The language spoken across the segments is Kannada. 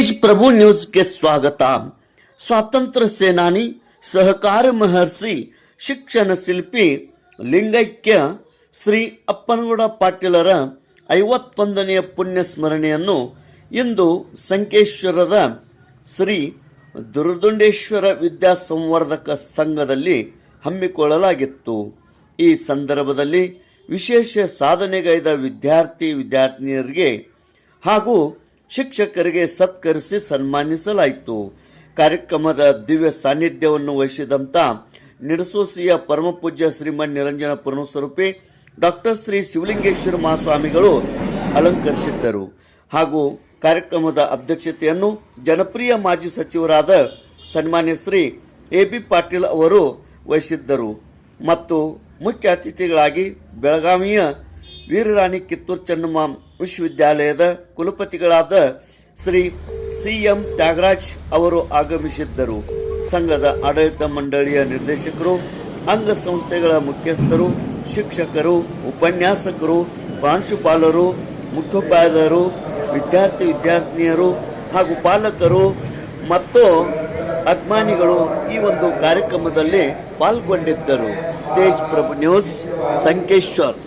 ತೇಜ್ ಪ್ರಭು ನ್ಯೂಸ್ಗೆ ಸ್ವಾಗತ. ಸ್ವಾತಂತ್ರ್ಯ ಸೇನಾನಿ, ಸಹಕಾರ ಮಹರ್ಷಿ, ಶಿಕ್ಷಣ ಶಿಲ್ಪಿ, ಲಿಂಗೈಕ್ಯ ಶ್ರೀ ಅಪ್ಪನಗೌಡ ಪಾಟೀಲರ ಐವತ್ತೊಂದನೆಯ ಪುಣ್ಯ ಸ್ಮರಣೆಯನ್ನು ಇಂದು ಸಂಕೇಶ್ವರದ ಶ್ರೀ ದುರ್ದುಂಡೇಶ್ವರ ವಿದ್ಯಾ ಸಂವರ್ಧಕ ಸಂಘದಲ್ಲಿ ಹಮ್ಮಿಕೊಳ್ಳಲಾಗಿತ್ತು. ಈ ಸಂದರ್ಭದಲ್ಲಿ ವಿಶೇಷ ಸಾಧನೆಗೈದ ವಿದ್ಯಾರ್ಥಿ, ವಿದ್ಯಾರ್ಥಿನಿಯರಿಗೆ ಹಾಗೂ ಶಿಕ್ಷಕರಿಗೆ ಸತ್ಕರಿಸಿ ಸನ್ಮಾನಿಸಲಾಯಿತು. ಕಾರ್ಯಕ್ರಮದ ದಿವ್ಯ ಸಾನ್ನಿಧ್ಯವನ್ನು ವಹಿಸಿದಂಥ ನಿಡಸೋಸಿಯ ಪರಮಪೂಜ್ಯ ಶ್ರೀಮನ್ ನಿರಂಜನ ಪುರಸ್ವರೂಪಿ ಡಾಕ್ಟರ್ ಶ್ರೀ ಶಿವಲಿಂಗೇಶ್ವರ ಮಹಾಸ್ವಾಮಿಗಳು ಅಲಂಕರಿಸಿದ್ದರು. ಹಾಗೂ ಕಾರ್ಯಕ್ರಮದ ಅಧ್ಯಕ್ಷತೆಯನ್ನು ಜನಪ್ರಿಯ ಮಾಜಿ ಸಚಿವರಾದ ಸನ್ಮಾನ್ಯ ಶ್ರೀ ಎ ಬಿ ಪಾಟೀಲ್ ಅವರು ವಹಿಸಿದ್ದರು. ಮತ್ತು ಮುಖ್ಯ ಅತಿಥಿಗಳಾಗಿ ಬೆಳಗಾವಿಯ ವೀರರಾಣಿ ಕಿತ್ತೂರು ಚೆನ್ನಮ್ಮ ವಿಶ್ವವಿದ್ಯಾಲಯದ ಕುಲಪತಿಗಳಾದ ಶ್ರೀ ಸಿ ಎಂ ತ್ಯಾಗರಾಜ್ ಅವರು ಆಗಮಿಸಿದ್ದರು. ಸಂಘದ ಆಡಳಿತ ಮಂಡಳಿಯ ನಿರ್ದೇಶಕರು, ಅಂಗಸಂಸ್ಥೆಗಳ ಮುಖ್ಯಸ್ಥರು, ಶಿಕ್ಷಕರು, ಉಪನ್ಯಾಸಕರು, ಪ್ರಾಂಶುಪಾಲರು, ಮುಖ್ಯೋಪಾಧ್ಯಾಯರು, ವಿದ್ಯಾರ್ಥಿ ವಿದ್ಯಾರ್ಥಿನಿಯರು ಹಾಗೂ ಪಾಲಕರು ಮತ್ತು ಅಭಿಮಾನಿಗಳು ಈ ಒಂದು ಕಾರ್ಯಕ್ರಮದಲ್ಲಿ ಪಾಲ್ಗೊಂಡಿದ್ದರು. ತೇಜ್ ಪ್ರಭು ನ್ಯೂಸ್, ಸಂಕೇಶ್ವರ್.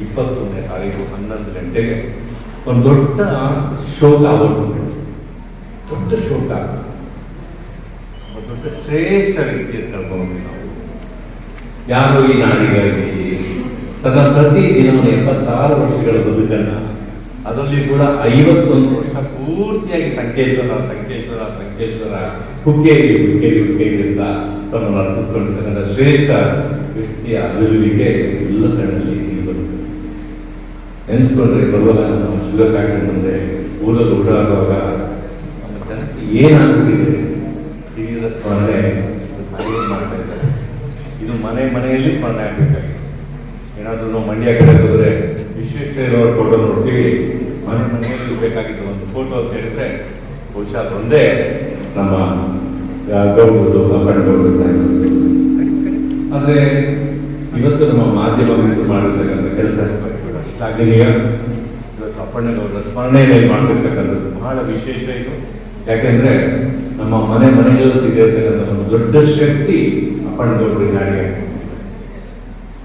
ಇಪ್ಪತ್ತೊಂದನೇ ತಾರೀಕು ಹನ್ನೊಂದು ಗಂಟೆಗೆ ಒಂದು ದೊಡ್ಡ ಶೋಕ ಅವತ್ತು ದೊಡ್ಡ ಶೋಕ. ಒಂದು ದೊಡ್ಡ ಶ್ರೇಷ್ಠ ವ್ಯಕ್ತಿ ಕರ್ಕೊಂಡು ನಾವು ಯಾರು ಈ ನಾಡಿಗಾಗಿ ತನ್ನ ಪ್ರತಿ ದಿನ ಎಪ್ಪತ್ತಾರು ವರ್ಷಗಳ ಬದುಕನ್ನ ಅದರಲ್ಲಿ ಕೂಡ ಐವತ್ತೊಂದು ವರ್ಷ ಪೂರ್ತಿಯಾಗಿ ಸಂಕೇಶ್ವರ ಸಂಕೇಶ್ವರ ಸಂಕೇಶ್ವರ ಹುಕ್ಕೇರಿ ಹುಕ್ಕೇರಿ ಹುಕ್ಕೇರಿ ಅಂತ ತಮ್ಮನ್ನು ಅರ್ಪಿಸ್ಕೊಂಡಿರ್ತಕ್ಕಂಥ ಶ್ರೇಷ್ಠ ವ್ಯಕ್ತಿಯ ಅಭಿವೃದ್ಧಿಗೆ ಎಲ್ಲ ಕಣ್ಣಲ್ಲಿ ಬರುತ್ತೆ. ನೆನೆಸ್ಕೊಂಡ್ರೆ ಬರುವಾಗ ನಮ್ಮ ಫ್ಯಾಕ್ಟ್ರಿ ಮುಂದೆ ಊರಲ್ಲಿ ಓಡಾಡುವಾಗ ನಮ್ಮ ಜನಕ್ಕೆ ಏನಾಗುತ್ತಿದೆ ಹಿರಿಯರ ಸ್ಮರಣೆ ಮಾಡ್ತಾ ಇದು ಮನೆ ಮನೆಯಲ್ಲಿ ಸ್ಮರಣೆ ಆಗ್ಬೇಕಾಗಿದೆ ಏನಾದರೂ ನಾವು ಮಂಡ್ಯ ಕಡೆ ಹೋದ್ರೆ ವಿಶ್ವೇಶ್ವರಯ್ಯನವ್ರ ಫೋಟೋ ನೋಡ್ತೀವಿ. ಮನೆ ಮನೆಯಲ್ಲಿ ಬೇಕಾಗಿದ್ದ ಒಂದು ಫೋಟೋ ಅಂತ ಹೇಳಿದ್ರೆ ಬಹುಶಃ ಅದೊಂದೇ ನಮ್ಮ ಗೌರವದ್ದು ಅಪ್ಪಣ್ಣಗೌಡರು ಆದರೆ ಇವತ್ತು ನಮ್ಮ ಮಾಧ್ಯಮ ಮಾಡಿರ್ತಕ್ಕಂಥ ಕೆಲಸ ಶ್ಲಾಘನೀಯ ಇವತ್ತು ಅಪ್ಪಣ್ಣಗೌಡರ ಸ್ಮರಣೆಯಲ್ಲಿ ಮಾಡಿರ್ತಕ್ಕಂಥದ್ದು ಬಹಳ ವಿಶೇಷ ಇದು. ಯಾಕೆಂದ್ರೆ ನಮ್ಮ ಮನೆ ಮನೆಯಲ್ಲೂ ಸಿಗಿರ್ತಕ್ಕಂಥ ಒಂದು ದೊಡ್ಡ ಶಕ್ತಿ ಅಪ್ಪಣ್ಣಗೌಡರು ಜಾರಿಗೆ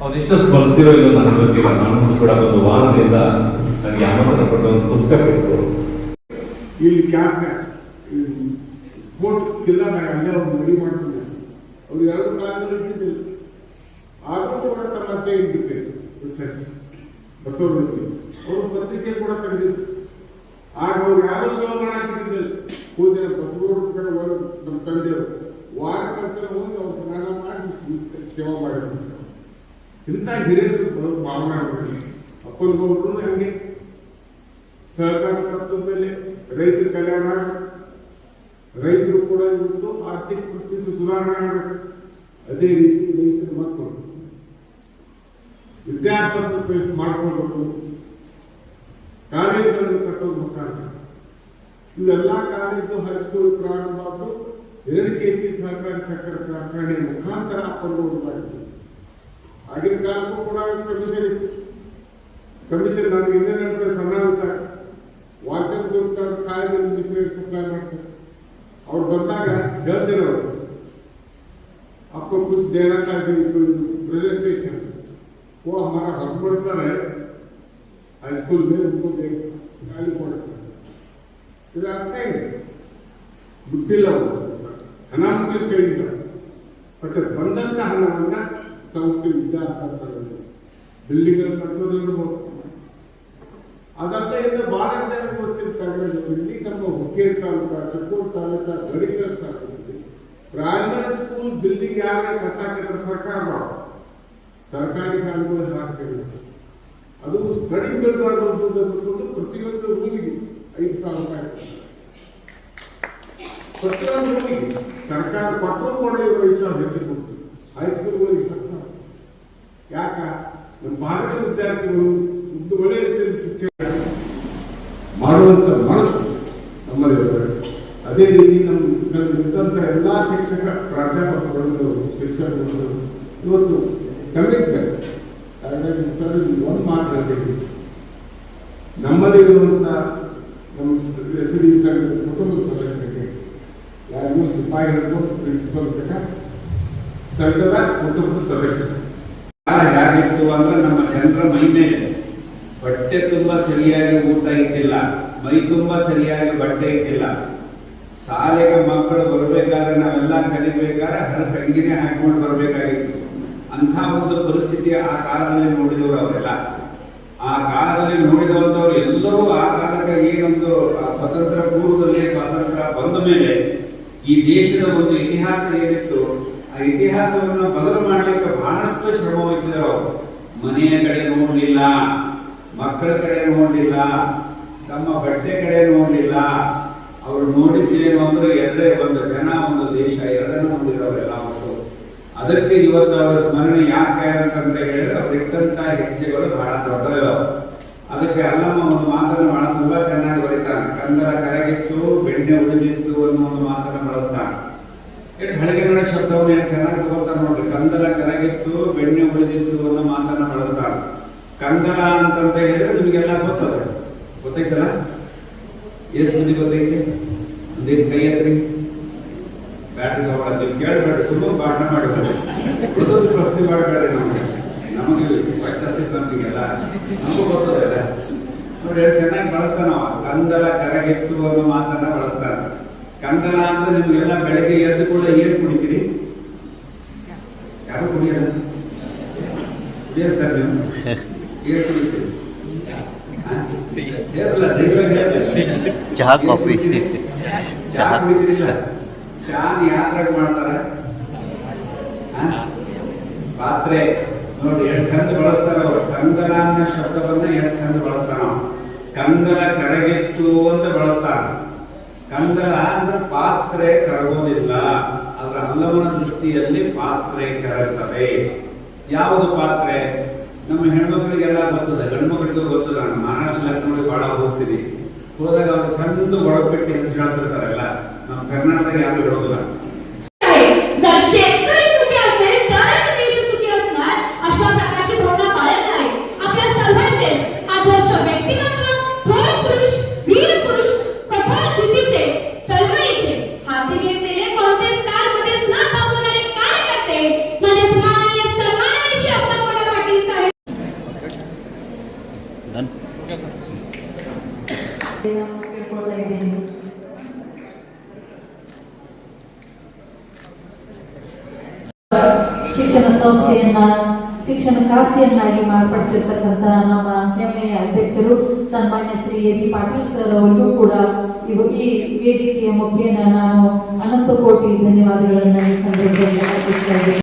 ಅವರಿಷ್ಟು ಸ್ಮರಿಸ್ತಿರೋ ಇಲ್ಲ ನನಗೆ ಗೊತ್ತಿಲ್ಲ. ನಾನು ಕೂಡ ಒಂದು ವಾರದಿಂದ ನನಗೆ ಆಮಂತ್ರಣ ಪಟ್ಟ ಒಂದು ಪುಸ್ತಕ ಇತ್ತು. ಇಲ್ಲಿ ಕ್ಯಾಂಪ್ ಕೋರ್ಟ್ ಕಿಲ್ಲಾಗ ಅಲ್ಲೇ ಒಂದು ಮಡಿ ಮಾಡ್ತಿದ್ದಾರೆ ಅವ್ರು ಯಾರು ಕಾಲದಲ್ಲಿ ಇದ್ದಿದ್ದಿಲ್ಲ. ಆದರೂ ಕೂಡ ತಮ್ಮ ಅತ್ತೆ ಇದ್ದಿದ್ದೆ ರಿಸರ್ಚ್. ಬಸವರಲ್ಲಿ ಅವರು ಪತ್ರಿಕೆ ಕೂಡ ತೆಗೆದಿದ್ರು. ಆಗ ಅವ್ರು ಯಾವ ಸೇವೆ ಮಾಡಾಕಿದ್ದಿಲ್ಲ ಹೋದ್ರೆ ಬಸವರು ಕಡೆ ಹೋಗಿ ನಮ್ಮ ತಂದೆಯವರು. ವಾರ ಕರ್ತರ ಹೋಗಿ ಅವ್ರು ಸ್ನಾನ ಮಾಡಿ ಸೇವಾ ಮಾಡಿದ್ರು. ಇಂಥ ಹಿರಿಯರು ಅಪ್ಪನ ಗೌಡ್ರು ಹಂಗೆ ಸಹಕಾರ ತತ್ವದಲ್ಲಿ ರೈತರ ಕಲ್ಯಾಣ, ರೈತರು ಕೂಡ ಇವತ್ತು ಆರ್ಥಿಕ ಪರಿಸ್ಥಿತಿ ಸುಧಾರಣೆ ಆಗಬೇಕು. ಅದೇ ರೀತಿ ರೈತರ ಮಕ್ಕಳು ವಿದ್ಯಾಭ್ಯಾಸ ಮಾಡ್ಕೊಳ್ಬೇಕು. ಕಾಲೇಜುಗಳನ್ನು ಕಟ್ಟೋದು ಮುಖಾಂತರ. ಇವೆಲ್ಲ ಕಾಲೇಜು, ಹೈಸ್ಕೂಲ್ ಪ್ರಾರಂಭ ಆದ್ದು ಎರಡು ಕೆ ಸಿ ಸಹಕಾರಿ ಸಕ್ಕರೆ ಕಾರ್ಖಾನೆ ಮುಖಾಂತರ ಮಾಡಿದ್ರು ಆಗಿನ ಕಾಲಕ್ಕೂ ಕೂಡ ಕಮಿಷನ್ ಇತ್ತು. ಕಮಿಷನ್ ನನಗೆ ಇನ್ನೇ ನೆನಪು ಸಣ್ಣ ಅಂತ ವಾಚನ್ ಕೊಡ್ತಾರೆ ಕಾಯಿಲೆ ಬಿಸಿನೀರು ಸಪ್ಲೈ ಮಾಡ್ತಾರೆ ಅವ್ರು ಬಂದಾಗ ಹೇಳ್ತಾರೆ ಅವರು आपको कुछ देना था प्रेजेंटेशन वो हमारा हस्बैंड सर है हाई स्कूल में उनको देख गाली पड़ता ಇದು ಅರ್ಥ ಇದೆ ಗೊತ್ತಿಲ್ಲ ಅವರು ಅನಾನುಕೂಲ ಕೈಯಿಂದ ಬಟ್ ಬಂದಂತ ಹಣವನ್ನ ಸಂಸ್ಥೆ ವಿದ್ಯಾಭ್ಯಾಸ ಬಿಲ್ಡಿಂಗ್ ಅಲ್ಲಿ ಕಟ್ಟೋದಿರ್ಬೋದು ಅದರ್ಥ ಇಂದ ಬಹಳ ಜನ ಗೊತ್ತಿರ್ತಾರೆ ಇಲ್ಲಿ ನಮ್ಮ ಹುಕ್ಕೇರಿ ತಾಲೂಕ ಚಕ್ಕೂರು ತಾಲೂಕ ಗಡಿಕಲ್ ತಾಲೂಕಲ್ಲಿ ಪ್ರೈಮರಿ ಸ್ಕೂಲ್ ಬಿಲ್ಡಿಂಗ್ ಯಾರ ಕಟ್ಟಾಕಿದ್ರೆ ಸರ್ಕಾರ. ಸರ್ಕಾರಿ ಶಾಲೆಗಳು ಹಾಕ್ತಿಲ್ಲ ಅದು ಕಡಿಮೆ ಬೀಳಬಾರ್ದು ಅಂತ ಪ್ರತಿಯೊಂದು ರೂಮಿಗೆ ಐದು ಸಾವಿರ ರೂಪಾಯಿ ಪ್ರತಿಯೊಂದು ರೂಮಿಗೆ ಸರ್ಕಾರ ಕೊಟ್ಟರು ಕೂಡ ಐದು ಸಾವಿರ ಹೆಚ್ಚು ಕೊಡ್ತು ಹೈಸ್ಕೂಲ್ಗಳಿಗೆ ಹತ್ತು ಸಾವಿರ. ಯಾಕ? ನಮ್ಮ ಭಾರತ ವಿದ್ಯಾರ್ಥಿಗಳು ಒಂದು ಒಳ್ಳೆಯ ರೀತಿಯಲ್ಲಿ ಶಿಕ್ಷಣ ಮಾಡುವಂತ ಮನಸ್ಸು ನಮ್ಮಲ್ಲಿ ಅದೇ ರೀತಿ ನಮ್ಮ ಇದ್ದಂಥ ಎಲ್ಲ ಶಿಕ್ಷಕ ಪ್ರಾಧ್ಯಾಪಕರು ಶಿಕ್ಷಕರು ಇವತ್ತು ಕಮಿಟ್ಮೆಂಟ್ ಸರ್ ಮಾತಾಡ್ತೈತಿ ನಮ್ಮಲ್ಲಿರುವಂಥ ನಮ್ಮ ಎಸ್ ಡಿ ಸಂಘದ ಕುಟುಂಬದ ಸದಸ್ಯರಿಗೆ ಯಾರಿಗೂ ಸಿಪಾಯಿ ಇರ್ಬೋದು ಪ್ರಿನ್ಸಿಪಲ್ ತನಕ ಸಂಘದ ಕುಟುಂಬದ ಸದಸ್ಯರು. ಯಾರಿತ್ತು ಅಂದ್ರೆ ನಮ್ಮ ಜನರ ಮೈ ಮೇಲೆ ಬಟ್ಟೆ ತುಂಬಾ ಸರಿಯಾಗಿ ಊಟ ಇದ್ದಿಲ್ಲ ಮೈ ತುಂಬಾ ಸರಿಯಾಗಿ ಬಟ್ಟೆ ಇದ್ದಿಲ್ಲ ಶಾಲೆಗೆ ಮಕ್ಕಳು ಬರಬೇಕಾದ್ರೆ ನಾವೆಲ್ಲ ಕಲಿಬೇಕಾದ್ರೆ ಹರ ತಂಗಿನೇ ಹಾಕೊಂಡು ಬರಬೇಕಾಗಿತ್ತು. ಅಂತ ಒಂದು ಪರಿಸ್ಥಿತಿ ಆ ಕಾಲದಲ್ಲಿ ನೋಡಿದವರು ಅವರೆಲ್ಲ. ಆ ಕಾಲದಲ್ಲಿ ನೋಡಿದಂಥವ್ರು ಎಲ್ಲರೂ ಆ ಕಾಲಕ್ಕೆ ಏನೊಂದು ಸ್ವತಂತ್ರ ಪೂರ್ವದಲ್ಲಿ ಸ್ವಾತಂತ್ರ್ಯ ಬಂದ ಮೇಲೆ ಈ ದೇಶದ ಒಂದು ಇತಿಹಾಸ ಏನಿತ್ತು, ಆ ಇತಿಹಾಸವನ್ನು ಬದಲು ಮಾಡಲಿಕ್ಕೆ ಬಹಳಷ್ಟು ಶ್ರಮ ವಹಿಸಿದರು ಮನೆಯ ಕಡೆ ನೋಡಲಿಲ್ಲ. ಮಕ್ಕಳ ಕಡೆ ನೋಡಲಿಲ್ಲ, ತಮ್ಮ ಬಟ್ಟೆ ಕಡೆ ನೋಡಲಿಲ್ಲ. ಅವರು ನೋಡಿದ್ದೇನು ಅಂದ್ರೆ ಎರಡೇ ಒಂದು ಜನ, ಒಂದು ದೇಶ, ಎರಡನ್ನೂ ನೋಡಿದವರೆಲ್ಲ ಅವರು. ಅದಕ್ಕೆ ಇವತ್ತು ಅವರ ಸ್ಮರಣೆ ಯಾಕೆ ಅಂತಂತ ಹೇಳಿದ್ರೆ ಅವ್ರು ಇಟ್ಟಂತ ಹೆಜ್ಜೆಗಳು ಬಹಳ ದೊಡ್ಡವು ಅದಕ್ಕೆ ಅಲ್ಲಮ್ಮ ಒಂದು ಮಾತನ್ನು ಬಹಳ ತುಂಬಾ ಚೆನ್ನಾಗಿ ಬರೀತಾನೆ. ಕಂದರ ಕರಗಿತ್ತು, ಬೆಣ್ಣೆ ಉಳಿದಿತ್ತು ಅನ್ನೋ ಒಂದು ಮಾತನ್ನು ಬಳಸ್ತಾನೆ. ಬೆಳಗ್ಗೆ ಬೆಳಗಿನ ಶಬ್ದವನ್ನು ಚೆನ್ನಾಗಿ ತಗೋತಾನೆ ನೋಡ್ರಿ. ಕಂದಲ ಕರಗಿತ್ತು, ಬೆಣ್ಣೆ ಉಳಿದಿತ್ತು ಅನ್ನೋ ಮಾತನ್ನು ಬಳಸ್ತಾನೆ. ಕಂದಲ ಅಂತಂತ ಹೇಳಿದ್ರೆ ನಿಮಗೆಲ್ಲ ಗೊತ್ತದೆ? ಗೊತ್ತೈತಲ್ಲ ಎಷ್ಟು ಮಂದಿ ಗೊತ್ತೈತಿ ಒಂದೇನು ಕೈ ಹತ್ರಿ ಬ್ಯಾಟ್ರಿ ಸವಾಲ ನೀವು ಕೇಳಬೇಡ್ರಿ ಸುಮ್ಮನೆ ಪಾಠ ಮಾಡಬೇಡಿ ಪ್ರಶ್ನೆ ಮಾಡಬೇಡ್ರಿ ನಮಗೆ. ನಮಗೆ ವೈದ್ಯಸಿಕ್ ನಮಗೆಲ್ಲ ನಮಗೂ ಗೊತ್ತದಲ್ಲ ನೋಡಿ ಚೆನ್ನಾಗಿ ಬಳಸ್ತಾನ. ಕಂದಲ ಕರಗೆತ್ತು ಅನ್ನೋ ಮಾತನ್ನ ಬಳಸ್ತಾನ. ಕಂದನ ಅಂತ ನಿಮಗೆಲ್ಲ ಬೆಳಗ್ಗೆ ಎದ್ದು ಕೂಡ ಏನ್ ಕುಡಿತೀರಿ? ಯಾರು ಕುಡಿಯಲ್ಲ? ಕುಡಿಯಲ್ಲ ಸರ್ ನೀವು? ಚಹಾ ಕಾಫಿ. ಚಹಾ. ಯಾತ್ರಾಗ ಮಾಡ್ತಾರ? ಪಾತ್ರೆ ನೋಡಿ ಎರಡು ಚಂದ ಬಳಸ್ತಾರ ಅವರು. ಕಂದನ ಅನ್ನೋ ಶಬ್ದವನ್ನ ಎರಡು ಚಂದ ಬಳಸ್ತಾನ ಕಂದನ ಕಂದಲ ಕರಗಿತ್ತು ಅಂತ ಬಳಸ್ತಾನ. ಕಂದನ ಅಂದ್ರೆ ಪಾತ್ರೆ ಕರಗೋದಿಲ್ಲ. ಅದರ ಅಲ್ಲವನ ದೃಷ್ಟಿಯಲ್ಲಿ ಪಾತ್ರೆ ಕರಗ್ತದೆ. ಯಾವುದು ಪಾತ್ರೆ? ನಮ್ಮ ಹೆಣ್ಮಕ್ಳಿಗೆಲ್ಲ ಗೊತ್ತದೆ ಗಂಡು ಮಕ್ಕಳಿಗೂ ಗೊತ್ತದ, ನಾನು ಮಹಾರಾಷ್ಟ್ರ ಲಕ್ನೋಡಿ ಬಹಳ ಹೋಗ್ತೀನಿ. ಹೋದಾಗ ಅವ್ರು ಚಂದ ಒಳಗ್ಬಿಟ್ಟು ಹೆಸರು ಹೇಳ್ತಿರ್ತಾರಲ್ಲ, ನಮ್ಮ ಕರ್ನಾಟಕದಾಗ ಯಾರು ಹೇಳೋದಿಲ್ಲ. ಶಿಕ್ಷಣ ಸಂಸ್ಥೆಯನ್ನ, ಶಿಕ್ಷಣ ಕಾಸಿಯನ್ನಾಗಿ ಮಾರ್ಪಡಿಸಿರ್ತಕ್ಕಂಥ ನಮ್ಮ ಹೆಮ್ಮೆಯ ಅಧ್ಯಕ್ಷರು, ಸನ್ಮಾನ್ಯ Shri A B Patil sir ಅವರಿಗೂ ಕೂಡ ಈ ವೇದಿಕೆಯ ಮುಖ್ಯನ ನಾನು ಅನಂತ ಕೋಟಿ ಧನ್ಯವಾದಗಳನ್ನು ಸಂದರ್ಭದಲ್ಲಿ